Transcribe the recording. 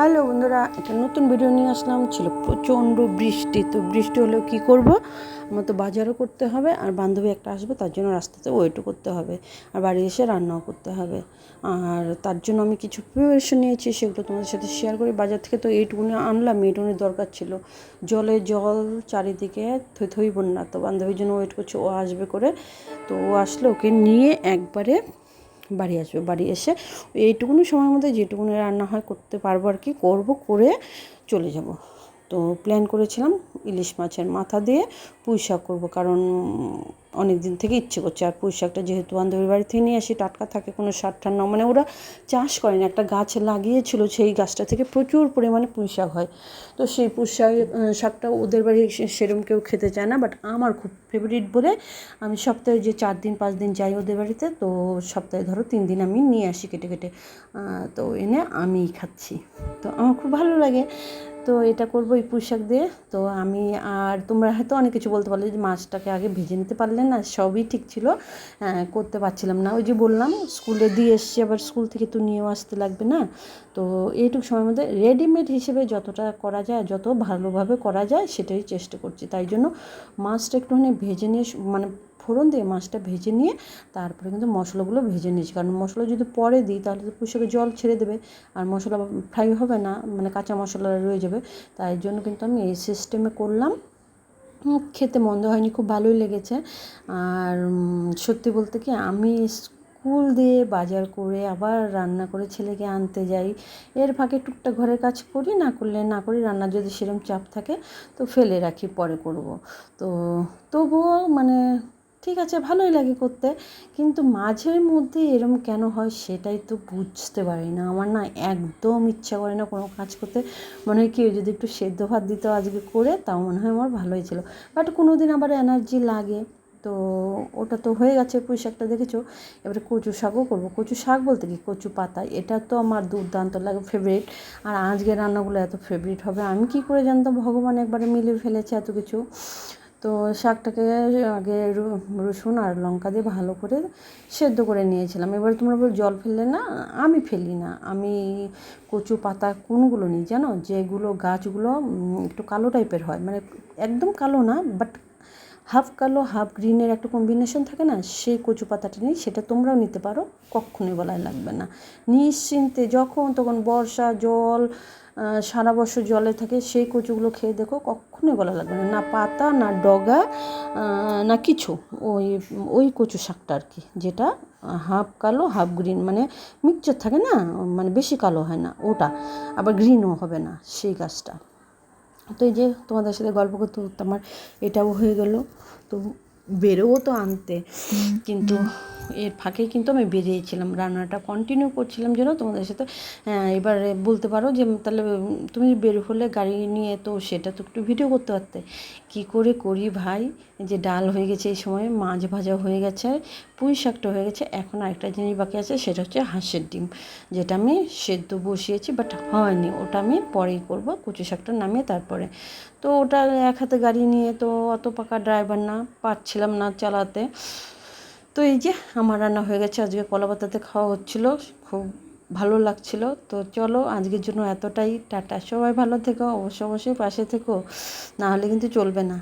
Hello বন্ধুরা, একটা নতুন ভিডিও নিয়ে আসলাম। ছিল প্রচণ্ড বৃষ্টি, তো বৃষ্টি হলেও কী করব? আমার তো বাজারও করতে হবে, আর বান্ধবী একটা আসবে, তার জন্য রাস্তাতে ওয়েটও করতে হবে, আর বাড়ি এসে রান্নাও করতে হবে। আর তার জন্য আমি কিছু প্রিপারেশন নিয়েছি, সেগুলো তোমাদের সাথে শেয়ার করি। বাজার থেকে তো এইটুকুনি আনলাম এইটুকুনি দরকার ছিল। জলে জল চারিদিকে থই থই বন্যা, তো বান্ধবীর জন্য ওয়েট করছে, ও আসবে করে। তো ও আসলে, ওকে নিয়ে একবারে বাড়ি আসবে, বাড়ি এসে এইটুকুনি সময়ের মধ্যে যেটুকুনি রান্না হয় করতে পারব আর কি, করব, করে চলে যাব। তো প্ল্যান করেছিলাম ইলিশ মাছের মাথা দিয়ে পুঁই শাক করব, কারণ অনেক দিন থেকে ইচ্ছে করছে। আর পুঁই শাকটা যেহেতু বান্ধবীর বাড়ি থেকে নিয়ে আসি, টাটকা থাকে, কোনো সার টার না। মানে ওরা চাষ করেন একটা গাছ লাগিয়েছিল, সেই গাছটা থেকে প্রচুর পরিমাণে পুঁই শাক হয়। তো সেই পুঁই শাক শাকটা ওদের বাড়ি সে- সেরম কেউ খেতে চায় না। বাট আমার খুব ফেভারিট বলে আমি সপ্তাহে যে চার দিন, পাঁচ দিন যাই ওদের বাড়িতে, তো সপ্তাহে ধরো তিন দিন আমি নিয়ে আসি কেটে কেটে। তো এনে আমি খাচ্ছি। তো আমার খুব ভালো লাগে। তো এটা করব এই পুঁইশাক দিয়ে। তো আমি আর তোমরা হয়তো অনেক কিছু বলতে পারলে যে মাছটাকে আগে ভেজে নিতে পারলে না সবই ঠিক ছিল। আহ, করতে পারছিলাম না। ওই যে বললাম স্কুলে দিয়ে এসছি আবার স্কুল থেকে তো নিয়েও আসতে লাগবে না। তো এইটুকু সময়ের মধ্যে রেডিমেড হিসেবে যতটা করা যায় যত ভালোভাবে করা যায় সেটাই চেষ্টা করছি। তাই জন্য মাছটা একটুখানি ভেজে নিয়ে মানে ফোড়ন দিয়ে মাছটা ভেজে নিয়ে তারপরে কিন্তু মশলাগুলো ভেজে নিয়েছি। কারণ মশলা যদি পরে দিই তাহলে তো পুষকে জল ছেড়ে দেবে। আর মশলা ফ্রাই হবে না মানে কাঁচা মশলা রয়ে যাবে। তাই জন্য কিন্তু আমি এই সিস্টেমে করলাম। খেতে মন্দ হয়নি, খুব ভালোই লেগেছে। আর সত্যি বলতে কি, আমি স্কুল দিয়ে বাজার করে আবার রান্না করে ছেলেকে আনতে যাই। এর ফাঁকে টুকটাক ঘরের কাজ করি, না করলে না করি, রান্না যদি সেরকম চাপ থাকে, তো ফেলে রাখি, পরে করব। তো, তবুও মানে ঠিক আছে, ভালোই লাগে করতে। কিন্তু মাঝের মধ্যে এরম কেন হয় সেটাই তো বুঝতে পারি না। আমার না একদম ইচ্ছা করে না কোনো কাজ করতে। মনে হয় কি যদি একটু সেদ্ধ ভাত দিত আজকে করে, তাও মনে হয় আমার ভালোই ছিল। বাট কোনো দিন আবার এনার্জি লাগে, তো ওটা তো হয়ে গেছে, পুঁই শাকটা দেখেছ? এবারে কচু শাকও করব। কচু শাক বলতে কি? কচু পাতা, এটা তো আমার দুর্দান্ত লাগে ফেভারিট আর আজকে রান্নাগুলো এত ফেভারিট হবে, আমি কি করে জানতাম? ভগবান একবারে মিলিয়ে ফেলেছে এত কিছু। তো শাকটাকে আগে রসুন আর লঙ্কা দিয়ে ভালো করে সেদ্ধ করে নিয়েছিলাম। এবার তোমরা বল, জল ফেললে না, আমি ফেলি না। আমি কচু পাতা, কোনগুলো নিই জানো? যেগুলো গাছগুলো একটু কালো টাইপের হয়। মানে একদম কালো না বাট হাফ কালো, হাফ গ্রিনের একটা কম্বিনেশন থাকে না, সেই কচু পাতাটা নিয়ে সেটা তোমরাও নিতে পারো কক্ষণই গলায় লাগবে না। নিশ্চিন্তে যখন তখন বর্ষা, জল সারা বছর জলে থাকে, সেই কচুগুলো খেয়ে দেখো কক্ষণই গলা লাগবে না। না পাতা, না ডগা না কিছু। ওই ওই কচু শাকটা আর কি, যেটা হাফ কালো, হাফ গ্রিন মানে মিক্সচার থাকে না মানে বেশি কালো হয় না, ওটা। আবার গ্রিনও হবে না, সেই গাছটা। তো এই যে তোমাদের সাথে গল্প করতে করতে আমার এটাও হয়ে গেল। তো বেরোও তো আনতে। কিন্তু এর ফাঁকে কিন্তু আমি বেরিয়েছিলাম, রান্নাটা কন্টিনিউ করছিলাম যেন তোমাদের সাথে এবারে বলতে পারো যে তাহলে তুমি বের হলে গাড়ি নিয়ে তো সেটা তো একটু ভিডিও করতে পারতে। কি করে করি ভাই? যে ডাল হয়ে গেছে এই সময়, মাছ ভাজা হয়ে গেছে, পুঁই শাকটা হয়ে গেছে, এখন আরেকটা জিনিস বাকি আছে, সেটা হচ্ছে হাঁসের ডিম, যেটা আমি সেদ্ধ বসিয়েছি বাট হয়নি, ওটা আমি পরেই করব, কচু শাকটা নামিয়ে তারপরে। তো ওটা এক হাতে গাড়ি নিয়ে তো অত পাকা ড্রাইভার না, পারছিলাম না চালাতে। তো এই যে আমার রান্না হয়ে গেছে, আজকে কলা পাতাতে খাওয়া হচ্ছিল, খুব ভালো লাগছিল। তো চলো, আজকের জন্য এতটাই, টাটা। সবাই ভালো থেকো অবশ্য অবশ্যই পাশে থেকো নাহলে কিন্তু চলবে না।